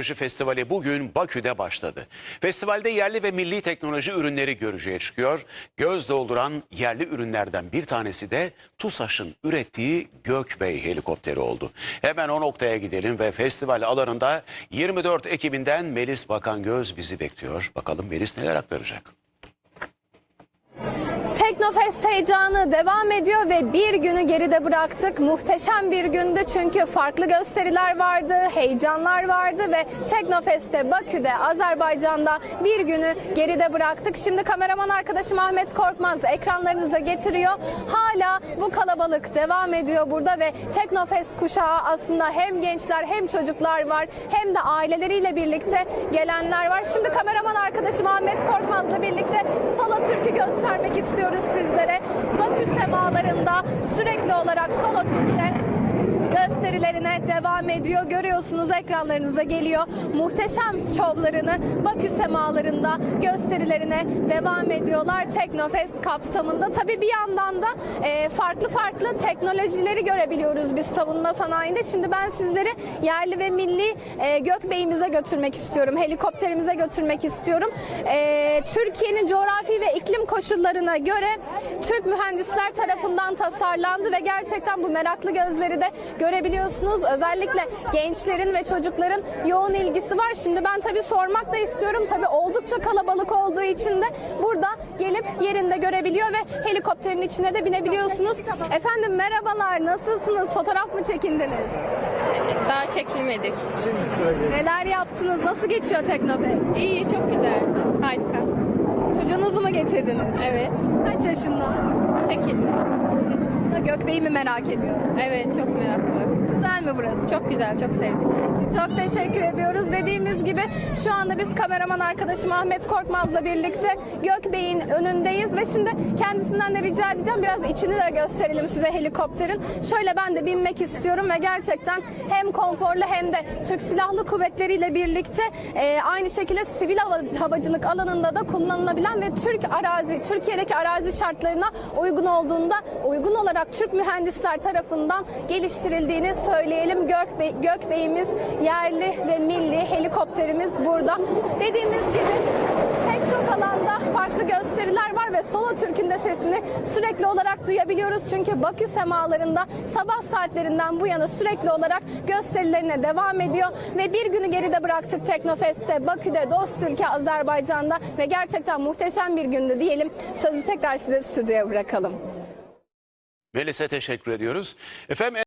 Teknoloji Festivali bugün Bakü'de başladı. Festivalde yerli ve milli teknoloji ürünleri görücüye çıkıyor. Göz dolduran yerli ürünlerden bir tanesi de TUSAŞ'ın ürettiği Gökbey helikopteri oldu. Hemen o noktaya gidelim ve festival alanında 24 ekibinden Melis Bakan Göz bizi bekliyor. Bakalım Melis neler aktaracak? Teknofest heyecanı devam ediyor ve bir günü geride bıraktık. Muhteşem bir gündü çünkü farklı gösteriler vardı, heyecanlar vardı ve Teknofest'te Bakü'de, Azerbaycan'da bir günü geride bıraktık. Şimdi kameraman arkadaşım Ahmet Korkmaz ekranlarınıza getiriyor. Hala bu kalabalık devam ediyor burada ve Teknofest kuşağı aslında hem gençler hem çocuklar var hem de aileleriyle birlikte gelenler var. Şimdi kameraman arkadaşım Ahmet Korkmaz'la birlikte solo türkü göstermek istiyoruz sizlere. Bakü semalarında sürekli olarak solo türküde gösterilerine devam ediyor. Görüyorsunuz ekranlarınıza geliyor. Muhteşem şovlarını Bakü semalarında gösterilerine devam ediyorlar. Teknofest kapsamında. Tabii bir yandan da e, farklı farklı teknolojileri görebiliyoruz biz savunma sanayinde. Şimdi ben sizleri yerli ve milli e, Gökbey'imize götürmek istiyorum. Helikopterimize götürmek istiyorum. E, Türkiye'nin coğrafi ve iklim koşullarına göre Türk mühendisler tarafından tasarlandı ve gerçekten bu meraklı gözleri de görebiliyorsunuz. Özellikle gençlerin ve çocukların yoğun ilgisi var. Şimdi ben tabii sormak da istiyorum. Tabii oldukça kalabalık olduğu için de burada gelip yerinde görebiliyor ve helikopterin içine de binebiliyorsunuz. Efendim merhabalar, nasılsınız? Fotoğraf mı çekindiniz? Daha çekilmedik. Neler yaptınız? Nasıl geçiyor Teknofest? İyi, çok güzel. Çocuğunuzu mu getirdiniz? Evet. Kaç yaşında? 8. Yaşında. Gökbey'i mi merak ediyorum? Evet, çok meraklı. Güzel mi burası? Çok güzel, çok sevdik. Çok teşekkür ediyoruz. Dediğimiz gibi şu anda biz kameraman arkadaşım Ahmet Korkmaz'la birlikte Gökbey'in önündeyiz ve şimdi kendisinden de rica edeceğim biraz içini de gösterelim size helikopterin. Şöyle ben de binmek istiyorum ve gerçekten hem konforlu hem de Türk Silahlı Kuvvetleri ile birlikte e, aynı şekilde sivil hava, havacılık alanında da kullanılabilen ve Türk arazi, Türkiye'deki arazi şartlarına uygun olduğunda uygun olarak Türk mühendisler tarafından geliştirildiğini söyleyelim. Gökbey, Gökbey'imiz yerli ve milli helikopterimiz burada. Dediğimiz gibi pek çok alanda farklı gösteriler var ve solo türkün de sesini sürekli olarak duyabiliyoruz. Çünkü Bakü semalarında sabah saatlerinden bu yana sürekli olarak gösterilerine devam ediyor ve bir günü geride bıraktık Teknofest'te, Bakü'de, Dost Ülke, Azerbaycan'da ve gerçekten muhteşem bir gündü diyelim. Sözü tekrar size stüdyoya bırakalım. Melis'e teşekkür ediyoruz. Efendim